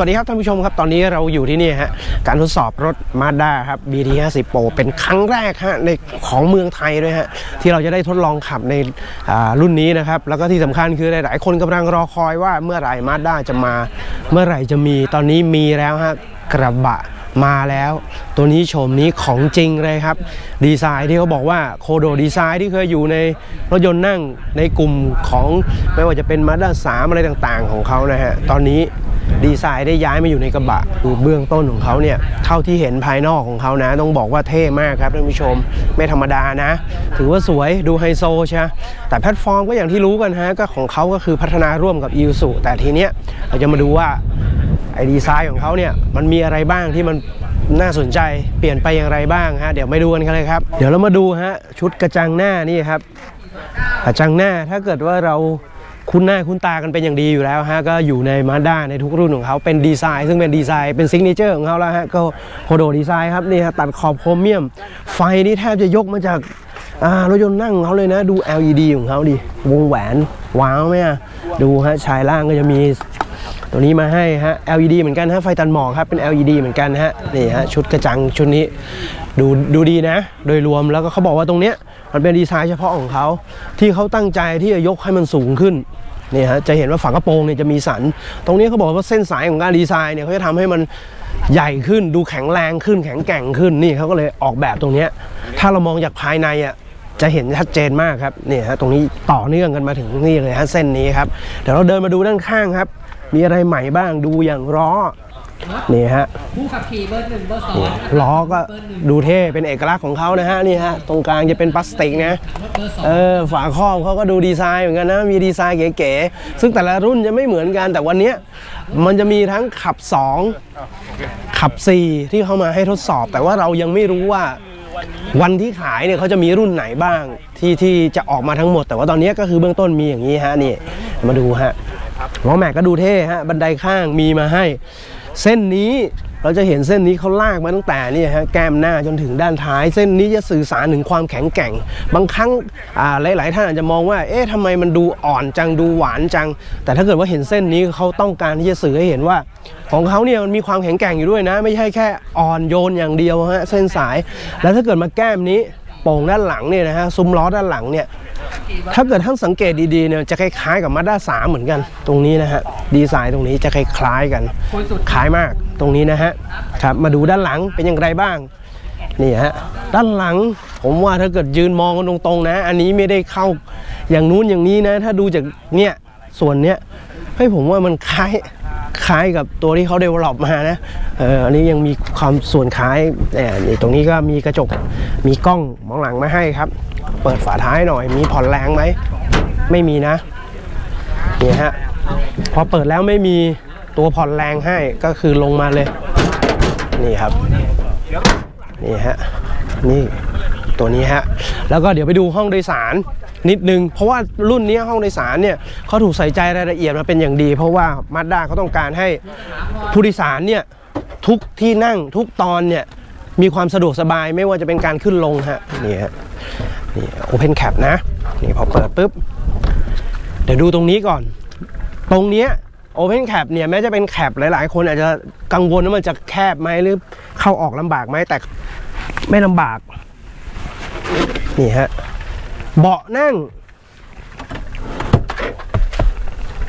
วัสดีครับท่านผู้ชมครับตอนนี้เราอยู่ที่นี่ฮะการทดสอบรถ Mazda ครับ BT 50 Pro เป็นครั้งแรกฮะในของเมืองไทยด้วยฮะที่เราจะได้ทดลองขับในรุ่นนี้นะครับแล้วก็ที่สำคัญคือหลาย ๆ คนกำลังรอคอยว่าเมื่อไหร่ Mazda จะมา เมื่อไหร่จะมีตอนนี้มีแล้วฮะกระบะมาแล้ว ตัวนี้โฉมนี้ของจริงเลยครับ ดีไซน์ที่เขาบอกว่าโคโดดีไซน์ที่เคยอยู่ในรถยนต์นั่งในกลุ่มของไม่ว่าจะเป็น Mazda 3อะไรต่างๆ ของเขานะฮะตอนนี้ ดีไซน์ได้ย้ายมาอยู่ในกระบะดูเบื้องต้นของเขาเนี่ยเท่าที่เห็นภายนอกของเขานะ ต้องบอกว่าเท่มากครับท่านผู้ชม ไม่ธรรมดานะ ถือว่าสวยดูไฮโซใช่แต่แพลตฟอร์มก็อย่างที่รู้กันฮะก็ของเขาก็คือพัฒนาร่วมกับ i ิ s u แต่ทีเนี้ยเราจะมาดูว่าไอ้ดีไซน์ของเขาเนี่ยมันมีอะไรบ้างที่มันน่าสนใจเปลี่ยนไปอย่างไรบ้างฮะเดี๋ยวไม่ดูกันกันเลยครับ เดี๋ยวเรามาดูฮะชุดกระจังหน้านี่ครับกระจังหน้าถ้าเกิดว่าเรา คุ้นหน้าคุ้นตากันเป็นอย่างดีอยู่แล้วฮะก็อยู่ในมาด้าในทุกรุ่นของเขาเป็นดีไซน์ซึ่งเป็นดีไซน์เป็นซิกเนเจอร์ของเขาแล้วฮะก็โคโดดีไซน์ครับนี่ฮะตัดขอบโครเมียม ไฟนี่แทบจะยกมาจากอารถยนต์นั่งของเขาเลยนะดู LED ของเขาดิวงแหวนว้าวไหมอะดูฮะชายล่างก็จะมีตัวนี้มาให้ฮะ LED เหมือนกันฮะไฟตันหมอกครับเป็น LED เหมือนกันฮะนี่ฮะชุดกระจังชุดนี้ดูดูดีนะ โดยรวมแล้วก็เขาบอกว่าตรงเนี้ย มันเป็นดีไซน์เฉพาะของเขา ที่เขาตั้งใจที่จะยกให้มันสูงขึ้นนี่ฮะจะเห็นว่าฝากระโปรงเนี่ยจะมีสัน ตรงนี้เขาบอกว่าเส้นสายของการดีไซน์เนี่ยเขาจะทำให้มันใหญ่ขึ้นดูแข็งแรงขึ้น แข็งแกร่งขึ้นนี่เขาก็เลยออกแบบตรงนี้ ถ้าเรามองจากภายในอะจะเห็นชัดเจนมากครับนี่ฮะตรงนี้ต่อเนื่องกันมาถึงนี่เลยฮะเส้นนี้ครับเดี๋ยวเราเดินมาดูด้านข้างครับ มีอะไรใหม่บ้างดูอย่างล้อ นี่ฮะผู้ขับขี่เบอร์หนึ่งเบอร์สองล้อก็ดูเท่เป็นเอกลักษณ์ของเขานะฮะนี่ฮะตรงกลางจะเป็นพลาสติกนะเออฝาครอบเขาก็ดูดีไซน์เหมือนกันนะมีดีไซน์เก๋ๆซึ่งแต่ละรุ่นจะไม่เหมือนกันแต่วันนี้มันจะมีทั้งขับ 2 ขับ 4 ที่เข้ามาให้ทดสอบ แต่ว่าเรายังไม่รู้ว่าวันที่ขายเนี่ยเขาจะมีรุ่นไหนบ้างที่ที่จะออกมาทั้งหมด แต่ว่าตอนนี้ก็คือเบื้องต้นมีอย่างนี้ฮะนี่มาดูฮะล้อแม็กก็ดูเท่ฮะบันไดข้างมีมาให้ เส้นนี้เราจะเห็นเส้นนี้เขาลากมาตั้งแต่นี่ฮะแก้มหน้าจนถึงด้านท้าย เส้นนี้จะสื่อสารถึงความแข็งแกร่ง บางครั้งอ่าหลาย ๆ ท่านอาจจะมองว่า เอ๊ะทำไมมันดูอ่อนจังดูหวานจัง แต่ถ้าเกิดว่าเห็นเส้นนี้เขาต้องการที่จะสื่อให้เห็นว่า ของเขาเนี่ยมันมีความแข็งแกร่งอยู่ด้วยนะ ไม่ใช่แค่อ่อนโยนอย่างเดียวฮะเส้นสาย แล้วถ้าเกิดมาแก้มนี้ โป่งด้านหลังเนี่ยนะฮะซุ้มล้อด้านหลังเนี่ยถ้าเกิดท่านสังเกตดีๆเนี่ยจะคล้ายๆกับมาด้าสามเหมือนกัน ตรงนี้นะฮะดีไซน์ตรงนี้จะคล้ายๆกันคล้ายมากตรงนี้นะฮะครับมาดูด้านหลังเป็นอย่างไรบ้างนี่ฮะด้านหลังผมว่าถ้าเกิดยืนมองกันตรงๆนะ อันนี้ไม่ได้เข้าอย่างนู้นอย่างนี้นะ ถ้าดูจากเนี่ยส่วนเนี้ยให้ผมว่ามันคล้าย คล้ายกับตัวที่เขาเดเวลลอปมานะเอออันนี้ยังมีความส่วนคล้ายเนี่ยนี่ตรงนี้ก็มีกระจกมีกล้องมองหลังมาให้ครับ เปิดฝาท้ายหน่อย มีผ่อนแรงไหมไม่มีนะนี่ฮะพอเปิดแล้วไม่มีตัวผ่อนแรงให้ก็คือลงมาเลย นี่ครับนี่ฮะนี่ตัวนี้ฮะแล้วก็เดี๋ยวไปดูห้องโดยสาร นิดนึง เพราะว่ารุ่นนี้ห้องโดยสารเนี่ยเขาถูกใส่ใจรายละเอียดมาเป็นอย่างดี เพราะว่ามาด้าเขาต้องการให้ผู้โดยสารเนี่ยทุกที่นั่งทุกตอนเนี่ยมีความสะดวกสบายไม่ว่าจะเป็นการขึ้นลงฮะนี่ฮะนี่โอเพนแคปนะนี่พอเปิดปุ๊บเดี๋ยวดูตรงนี้ก่อน ตรงเนี้ยโอเพนแคปเนี่ยแม้จะเป็นแคปหลาย ๆ คนอาจจะกังวลว่ามันจะแคบไหมหรือเข้าออกลำบากไหมแต่ไม่ลำบากนี่ฮะ เบาะนั่ง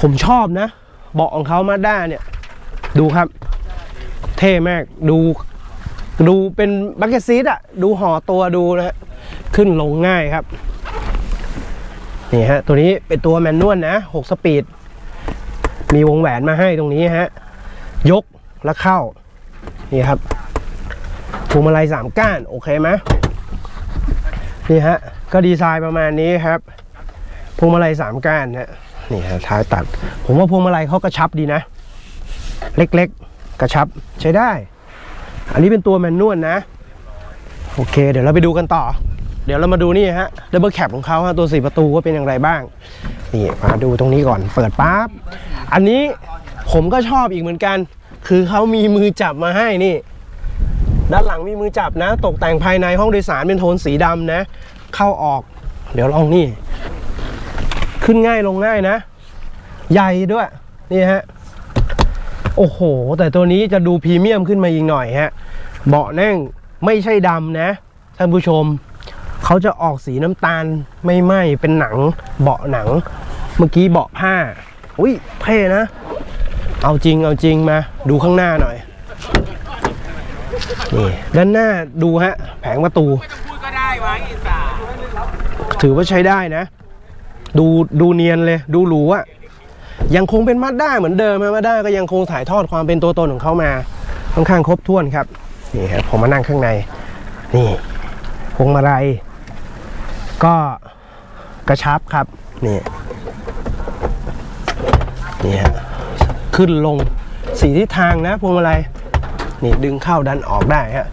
ผมชอบนะ เบาะของเขามาด้าเนี่ย ดูครับ เท่มาก ดู ดูเป็นบักเก็ตซีทอะดูห่อตัวดูนะฮะ ขึ้นลงง่ายครับ นี่ฮะ ตัวนี้เป็นตัวแมนนวลนะ 6 สปีด มีวงแหวนมาให้ตรงนี้ฮะ ยกแล้วเข้า นี่ครับพวงมาลัยสามก้าน โอเคไหมนี่ฮะ ก็ดีไซน์ประมาณนี้ครับพวงมาลัยสามก้านฮะนี่ฮะท้ายตัด ผมว่าพวงมาลัยเขากระชับดีนะ เล็กๆ กระชับใช้ได้ อันนี้เป็นตัวแมนนวลนะ โอเค เดี๋ยวเราไปดูกันต่อ เดี๋ยวเรามาดูนี่ฮะดับเบิลแคปของเขาฮะตัวสี่ประตูว่าเป็นอย่างไรบ้าง นี่มาดูตรงนี้ก่อนเปิดปั๊บอันนี้ผมก็ชอบอีกเหมือนกัน คือเขามีมือจับมาให้นี่ ด้านหลังมีมือจับนะ ตกแต่งภายในห้องโดยสารเป็นโทนสีดำนะ เข้าออก เดี๋ยวลองนี่ ขึ้นง่ายลงง่ายนะ ใหญ่ด้วย นี่ฮะ โอ้โห แต่ตัวนี้จะดูพรีเมียมขึ้นมาอีกหน่อยฮะ เบาะนั่งไม่ใช่ดำนะท่านผู้ชม เขาจะออกสีน้ำตาลไม่ไหมเป็นหนัง เบาะหนัง เมื่อกี้เบาะผ้า อุ้ยเท่นะ เอาจริงเอาจริงมา ดูข้างหน้าหน่อยนี่ด้านหน้าดูฮะ แผงประตู พูดก็ได้วะอีสา ถือว่าใช้ได้นะ ดูดูเนียนเลย ดูหรูอะยังคงเป็นมาด้าเหมือนเดิมมาด้าก็ยังคงถ่ายทอดความเป็นตัวตนของเขามาค่อนข้างครบถ้วนครับนี่ครับผมมานั่งข้างใน นี่พวงมาลัยก็กระชับครับนี่นี่ฮะขึ้นลงสีทิศทางนะพวงมาลัยนี่ดึงเข้าดันออกได้ฮะ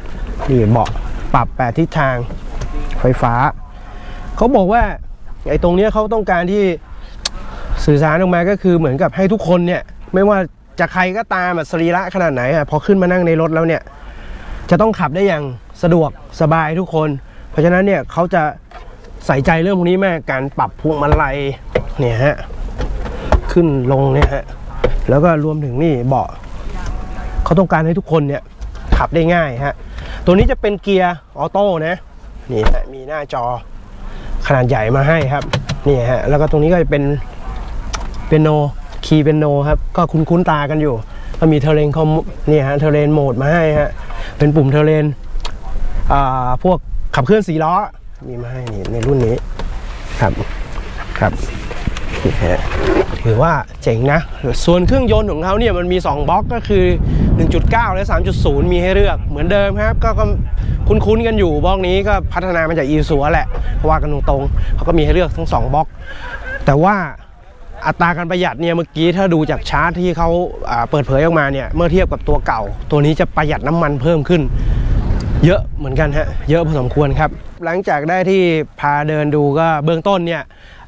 นี่เบาะปรับแปดทิศทางไฟฟ้า เขาบอกว่าไอ้ตรงเนี้ยเขาต้องการที่สื่อสารออกมาก็คือเหมือนกับให้ทุกคนเนี่ย ไม่ว่าจะใครก็ตามสรีระขนาดไหนอะพอขึ้นมานั่งในรถแล้วเนี่ย จะต้องขับได้อย่างสะดวกสบายทุกคน เพราะฉะนั้นเนี่ยเขาจะใส่ใจเรื่องพวกนี้มากการปรับพวงมาลัยเนี่ยฮะขึ้นลงเนี่ยฮะแล้วก็รวมถึงนี่เบาะเขาต้องการให้ทุกคนเนี่ยขับได้ง่ายฮะตัวนี้จะเป็นเกียร์ออโต้นะนี่ฮะมีหน้าจอ ขนาดใหญ่มาให้ครับนี่ฮะแล้วก็ตรงนี้ก็จะเป็นเปียโนคีย์เปียโนครับก็คุ้นๆตากันอยู่ ก็มีเทเลนคอมนี่ฮะเทเลนโหมดมาให้ฮะเป็นปุ่มเทเลนอ่าพวกขับเคลื่อนสีล้อมีมาให้นี่ในรุ่นนี้ครับครับฮะถือว่าเจ๋งนะ ส่วนเครื่องยนต์ของเขาเนี่ยมันมี 2บล็อกก็คือ 1.9 และ 3.0 มีให้เลือกเหมือนเดิมครับ ก็ คุ้นๆกันอยู่บล็อกนี้ก็พัฒนามาจากอีซัวแหละเพราะว่ากันตรงๆเขาก็มีให้เลือกทั้ง 2บล็อก แต่ว่าอัตราการประหยัดเนี่ยเมื่อกี้ถ้าดูจากชาร์ตที่เขาอ่าเปิดเผยออกมาเนี่ยเมื่อเทียบกับตัวเก่า ตัวนี้จะประหยัดน้ำมันเพิ่มขึ้น เยอะเหมือนกันฮะเยอะพอสมควรครับ หลังจากได้ที่พาเดินดูก็เบื้องต้นเนี่ย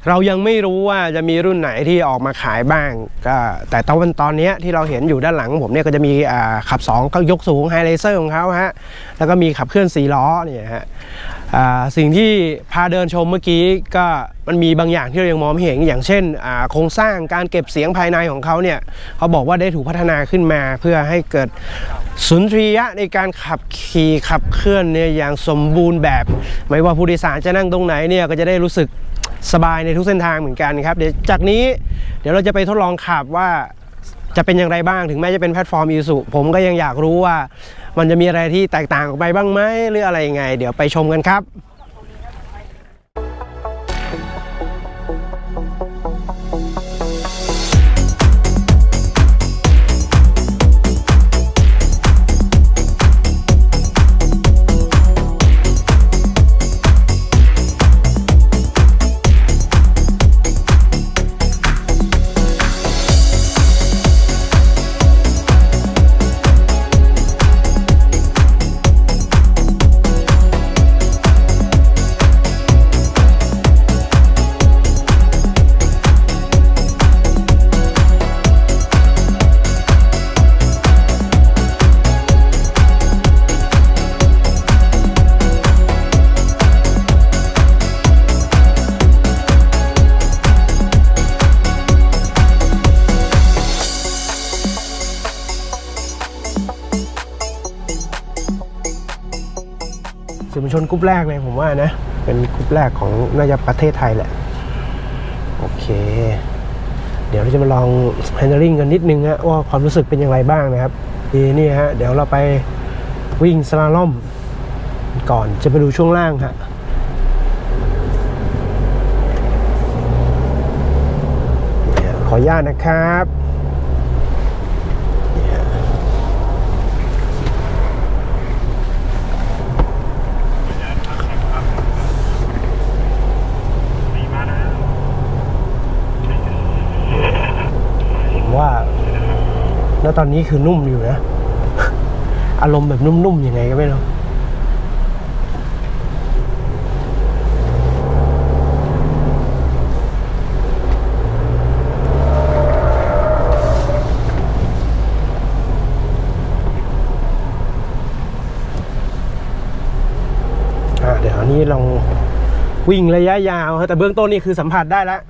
เรายังไม่รู้ว่าจะมีรุ่นไหนที่ออกมาขายบ้างก็แต่ตอนตอนนี้ที่เราเห็นอยู่ด้านหลังผมเนี่ยก็จะมีขับ2ก็ยกสูงไฮเลเซอร์ของเขาฮะแล้วก็มีขับเคลื่อนสีล้อเนี่ยฮะสิ่งที่พาเดินชมเมื่อกี้ก็มันมีบางอย่างที่เรายังมองไม่เห็นอย่างเช่นโครงสร้างการเก็บเสียงภายในของเขาเนี่ยเขาบอกว่าได้ถูกพัฒนาขึ้นมาเพื่อให้เกิดสุนทรียะในการขับขี่ขับเคลื่อนเนี่ยอย่างสมบูรณ์แบบ ไม่ว่าผู้โดยสารจะนั่งตรงไหนเนี่ยก็จะได้รู้สึก สบายในทุกเส้นทางเหมือนกันครับเดี๋ยวจากนี้เดี๋ยวเราจะไปทดลองขับว่าจะเป็นอย่างไรบ้างถึงแม้จะเป็นแพลตฟอร์มอีสุผมก็ยังอยากรู้ว่า มันจะมีอะไรที่แตกต่างออกไปบ้างไหมหรืออะไรยังไง เดี๋ยวไปชมกันครับ อมวลชนกรุ๊ปแรกเลยผมว่านะ เป็นกรุ๊ปแรกของน่าจะประเทศไทยแหละ โอเค เดี๋ยวเราจะมาลอง handling กันนิดนึงฮะว่าความรู้สึกเป็นอย่างไรบ้างนะครับดีนี่ฮะเดี๋ยวเราไปวิ่งสลาล่อมก่อนจะไปดูช่วงล่างฮะนี่ฮะขออนุญาตนะครับนี่ฮะ ผมว่าแล้วต อนนี้คือนุ่มอยู่นะ อารมณ์แบบนุ่มๆยังไงก็ไม่รู้อะเดี๋ยวนี้ลองวิ่งระยะยาวครับแต่เบื้องต้นนี่คือสัมผัสได้แล้ว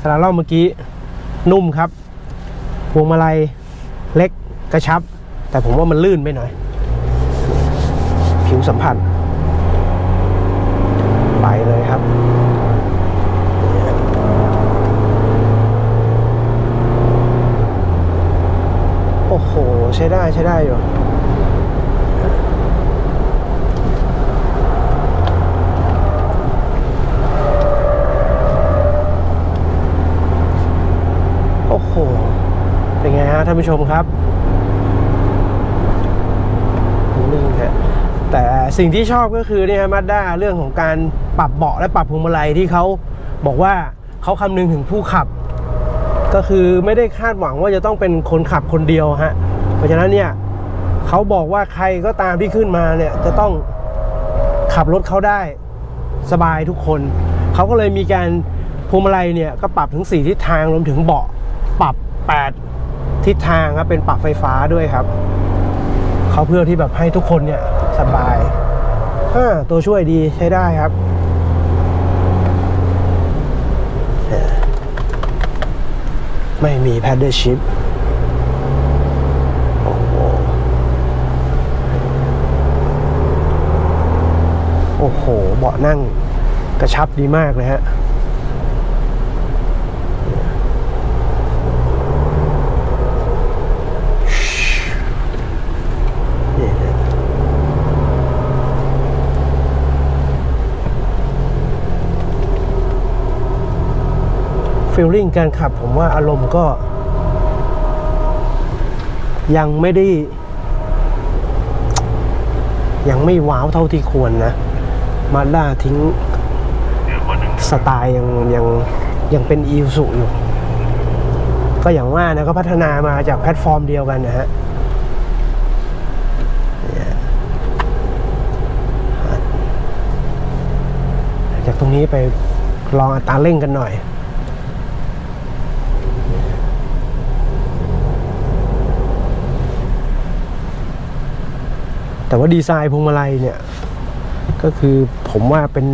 สลาล่อมเมื่อกี้นุ่มครับพวงมาลัย เล็กกระชับ แต่ผมว่ามันลื่นไปหน่อย ผิวสัมผัส ไปเลยครับโอ้โห ใช้ได้ใช้ได้อยู่ โอ้โห เป็นไงฮะ ท่านผู้ชมครับนิ่งแต่สิ่งที่ชอบก็คือเนี่ยมาด้าเรื่องของการปรับเบาะและปรับพวงมาลัยที่เขาบอกว่าเขาคำนึงถึงผู้ขับ ก็คือไม่ได้คาดหวังว่าจะต้องเป็นคนขับคนเดียวฮะเพราะฉะนั้นเนี่ยเขาบอกว่าใครก็ตามที่ขึ้นมาเนี่ยจะต้องขับรถเขาได้สบายทุกคน เขาก็เลยมีการพวงมาลัยเนี่ยก็ปรับถึง 4 ทิศทางรวมถึงเบาะปรับ 8 ทิศทางครับเป็นปรับไฟฟ้าด้วยครับเขาเพื่อที่แบบให้ทุกคนเนี่ยสบายอ่าตัวช่วยดีใช้ได้ครับไม่มีแพดเดิลชิพโอ้โห เบาะนั่งกระชับดีมากเลยฮะ ฟีลลิ่งการขับผมว่าอารมณ์ก็ ยังไม่ได้ ยังไม่ว้าวเท่าที่ควรนะมาด้าทิ้งสไตล์ยังยังยังเป็นอีสุอยู่ ก็อย่างว่านะก็พัฒนามาจากแพลตฟอร์มเดียวกันนะฮะจากตรงนี้ไปลองอัตราเร่งกันหน่อย แต่ว่าดีไซน์พวงมาลัยเนี่ยก็คือผมว่าเป็น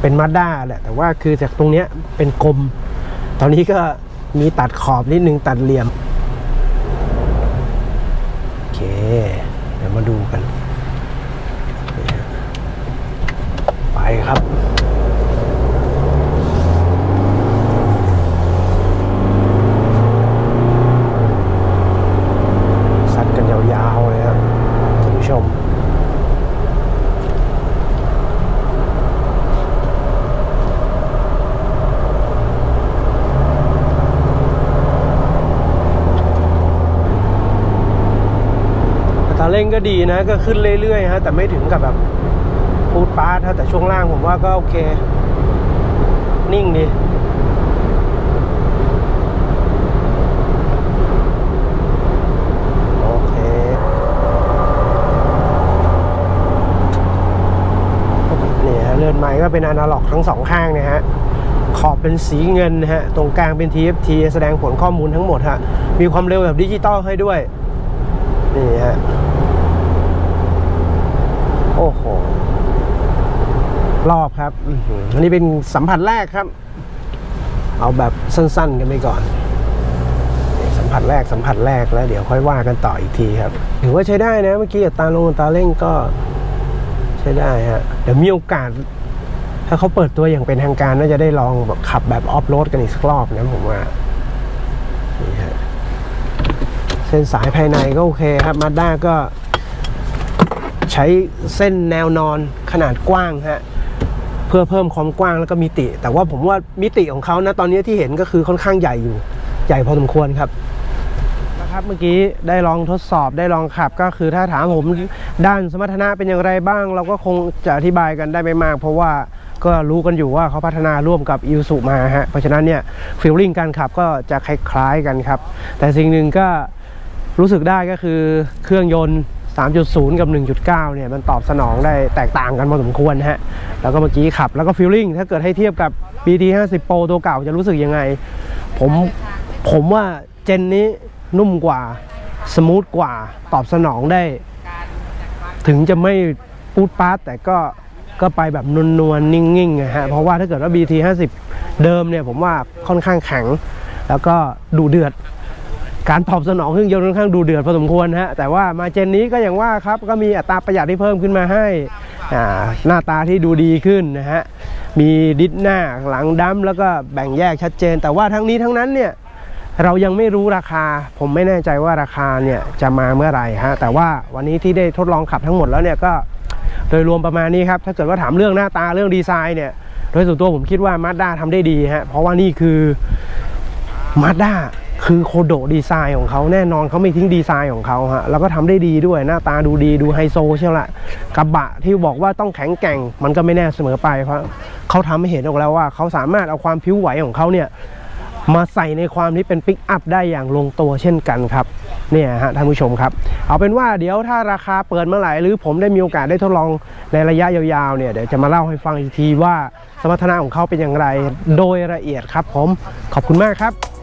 เป็นมาด้าแหละแต่ว่าคือจากตรงเนี้ยเป็นกลม ตอนนี้ก็มีตัดขอบนิดนึงตัดเหลี่ยม โอเค เดี๋ยวมาดูกัน ไปครับ ซัดกันยาวๆเลยครับท่านผู้ชม อัตราเร่งก็ดีนะ ก็ขึ้นเรื่อยๆฮะแต่ไม่ถึงกับแบบปูดปาร์ตฮะแต่ช่วงล่างผมว่าก็โอเค นิ่งดีโอเคนี่ฮะเลื่อนไม้ก็เป็นอนาล็อกทั้งสองข้างนะฮะขอบเป็นสีเงินนะฮะ ตรงกลางเป็น TFT แสดงผลข้อมูลทั้งหมดฮะ มีความเร็วแบบดิจิตอลให้ด้วย นี่ฮะ โอ้โห รอบ ครับอันนี้เป็นสัมผัสแรกครับ เอาแบบสั้นๆกันไปก่อน สัมผัสแรกสัมผัสแรกแล้ว เดี๋ยวค่อยว่ากันต่ออีกทีครับ ถือว่าใช้ได้นะเมื่อกี้อัตราลงอัตราเร่งก็ใช้ได้ฮะเดี๋ยวมีโอกาส ถ้าเขาเปิดตัวอย่างเป็นทางการน่าจะได้ลองแบบขับแบบออฟโรดกันอีกสักรอบนะผมว่านี่ฮะเส้นสายภายในก็โอเคครับมาด้าก็ใช้เส้นแนวนอนขนาดกว้างฮะ พื่อเพิ่มความกว้างแล้วก็มิติ แต่ว่าผมว่ามิติของเขานะตอนนี้ที่เห็นก็คือค่อนข้างใหญ่อยู่ใหญ่พอสมควรครับนะครับเมื่อกี้ได้ลองทดสอบได้ลองขับก็คือถ้าถามผมด้านสมรรถนะเป็นอย่างไรบ้าง เราก็คงจะอธิบายกันได้ไม่มาก เพราะว่าก็รู้กันอยู่ว่าเขาพัฒนาร่วมกับอิ s u มาฮะเพราะฉะนั้นเนี่ยฟีลลิ่งการขับก็จะคล้ายๆกันครับ แต่สิ่งหนึ่งก็รู้สึกได้ก็คือเครื่องยนต์ 3.0 กับ 1.9 เนี่ยมันตอบสนองได้แตกต่างกันพอสมควรฮะ แล้วก็เมื่อกี้ขับแล้วก็ฟีลลิ่งถ้าเกิดให้เทียบกับ BT 50 Pro ตัวเก่าจะรู้สึกยังไง ผมผมว่าเจนนี้นุ่มกว่า สมูทกว่าตอบสนองได้ ถึงจะไม่ปูดปาดแต่ก็ก็ไปแบบนวลๆนิ่งๆนะฮะ เพราะว่าถ้าเกิดว่า BT 50 เดิมเนี่ยผมว่าค่อนข้างแข็ง แล้วก็ดูเดือด การตอบสนองเครื่องยนต์ค่อนข้างดูเดือดพอสมควรฮะแต่ว่ามาเจนนี้ก็อย่างว่าครับก็มีอัตราประหยัดที่เพิ่มขึ้นมาให้อ่าหน้าตาที่ดูดีขึ้นนะฮะมีดิสหน้าหลังดั้มแล้วก็แบ่งแยกชัดเจน แต่ว่าทั้งนี้ทั้งนั้นเนี่ยเรายังไม่รู้ราคา ผมไม่แน่ใจว่าราคาเนี่ยจะมาเมื่อไหร่ฮะแต่ว่าวันนี้ที่ได้ทดลองขับทั้งหมดแล้วเนี่ยก็โดยรวมประมาณนี้ครับถ้าเกิดว่าถามเรื่องหน้าตาเรื่องดีไซน์เนี่ยโดยส่วนตัวผมคิดว่ามาด้าทำได้ดีฮะเพราะว่านี่คือมาด้า คือโคโดดีไซน์ของเขาแน่นอนเขาไม่ทิ้งดีไซน์ของเขาฮะแล้วก็ทำได้ดีด้วยหน้าตาดูดีดูไฮโซใช่ไหละกระบะที่บอกว่าต้องแข็งแกร่งมันก็ไม่แน่เสมอไปเพราะเขาทำให้เห็นออกแล้วว่าเขาสามารถเอาความผิวไหวของเขาเนี่ยมาใส่ในความที่เป็นปิกอัพได้อย่างลงตัวเช่นกันครับเนี่ยฮะท่านผู้ชมครับ เอาเป็นว่าเดี๋ยวถ้าราคาเปิดเมื่อไหร่หรือผมได้มีโอกาสได้ทดลองในระยะยาวๆเนี่ยเดี๋ยวจะมาเล่าให้ฟังอีกทีว่าสมรรถนะของเขาเป็นอย่างไรโดยละเอียดครับผมขอบคุณมากครับ